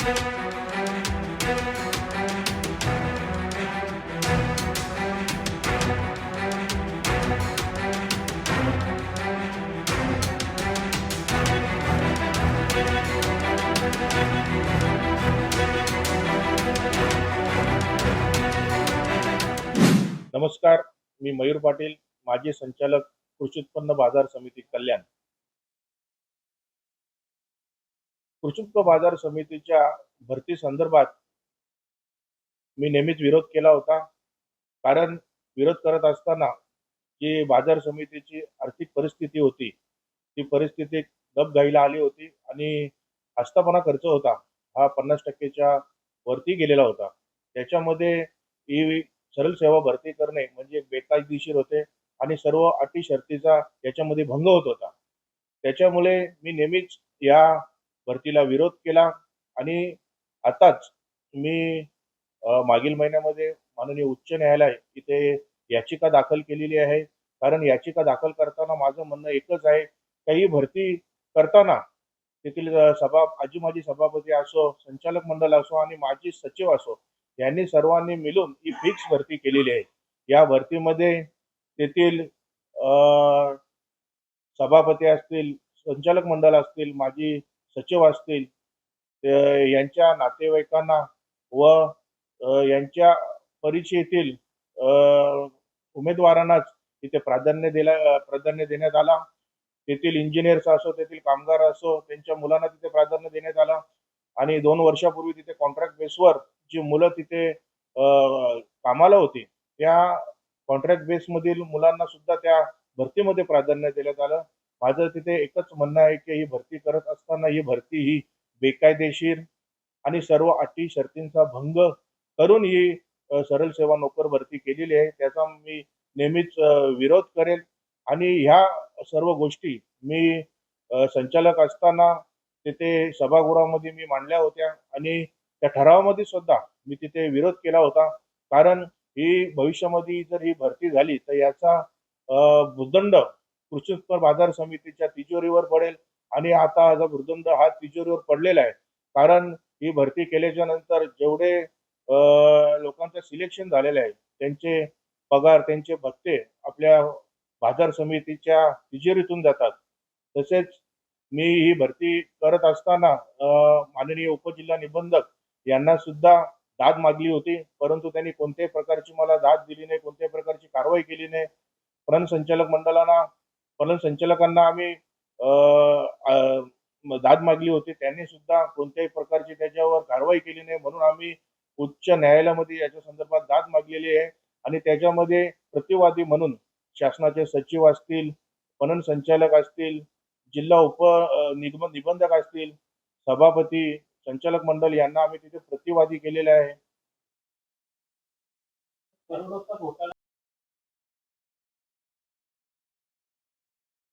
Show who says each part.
Speaker 1: नमस्कार मी मयूर पाटील माजी संचालक कृषी उत्पन्न बाजार समिती कल्याण. कृषी बाजार समितीच्या भरती संदर्भात मी नेहमीच विरोध केला होता. कारण विरोध करत असताना जी बाजार समितीची आर्थिक परिस्थिती होती ती परिस्थिती दबघाईला आली होती आणि आस्थापना खर्च होता हा पन्नास टक्केच्या वरती गेलेला होता. त्याच्यामध्ये ही सरळ सेवा भरती करणे म्हणजे बेकायदेशीर होते आणि सर्व अटी शर्तीचा याच्यामध्ये भंग होत होता. त्याच्यामुळे मी नेहमीच या भरतीला विरोध केला आणि आताच मी मागील महिन्यामध्ये माननीय उच्च न्यायालय इथे याचिका दाखल केलेली आहे. कारण याचिका दाखल करताना माझं म्हणणं एकच आहे काही भरती करताना तेथील सभा आजी माजी सभापती असो संचालक मंडळ असो आणि माजी सचिव असो यांनी सर्वांनी मिळून ही फिक्स भरती केलेली आहे. या भरतीमध्ये तेथील सभापती असतील संचालक मंडळ असतील माजी सचिव असतील यांच्या नातेवाईकांना व यांच्या परिचयातील उमेदवारांनाच तिथे प्राधान्य दिला प्राधान्य देण्यात आला. तेथील इंजिनियर्स असो तेथील कामगार असो त्यांच्या मुलांना तिथे प्राधान्य देण्यात आला. आणि दोन वर्षापूर्वी तिथे कॉन्ट्रॅक्ट बेसवर जी मुलं तिथे कामाला होती त्या कॉन्ट्रॅक्ट बेसमधील मुलांना सुद्धा त्या भरतीमध्ये प्राधान्य देण्यात आलं. माझं तिथे एकच म्हणणं आहे की ही भरती करत असताना ही भरती ही बेकायदेशीर आणि सर्व अटी शर्तींचा भंग करून ही सरळ सेवा नोकर भरती केलेली आहे. त्याचा मी नेहमीच विरोध करेल आणि ह्या सर्व गोष्टी मी संचालक असताना तिथे सभागृहामध्ये मी मांडल्या होत्या आणि त्या ठरावामध्ये सुद्धा मी तिथे विरोध केला होता. कारण ही भविष्यामध्ये जर ही भरती झाली तर याचा भूदंड कृषी उत्पन्न बाजार समितीच्या तिजोरीवर पडेल. आणि आता हा जो हा तिजोरीवर पडलेला आहे. कारण ही भरती केल्याच्यानंतर जेवढे लोकांचं सिलेक्शन झालेलं आहे त्यांचे पगार त्यांचे भत्ते आपल्या बाजार समितीच्या तिजोरीतून जातात. तसेच मी ही भरती करत असताना माननीय उपजिल्हा निबंधक यांना सुद्धा दाद मागली होती. परंतु त्यांनी कोणत्याही प्रकारची मला दाद दिली नाही कोणत्याही प्रकारची कारवाई केली नाही. पणन संचालक मंडळांना परंतु संचालकांना आम्ही दाद मागली होती. त्यांनी सुद्धा कोणत्याही प्रकारची त्याच्यावर कारवाई केली नाही म्हणून आम्ही उच्च न्यायालयामध्ये याच्या संदर्भात दाद मागलेली आहे. आणि त्याच्यामध्ये प्रतिवादी म्हणून शासनाचे सचिव असतील पणन संचालक असतील जिल्हा उप निगम निबंधक असतील सभापती संचालक मंडळ यांना आम्ही तिथे प्रतिवादी केलेले आहे.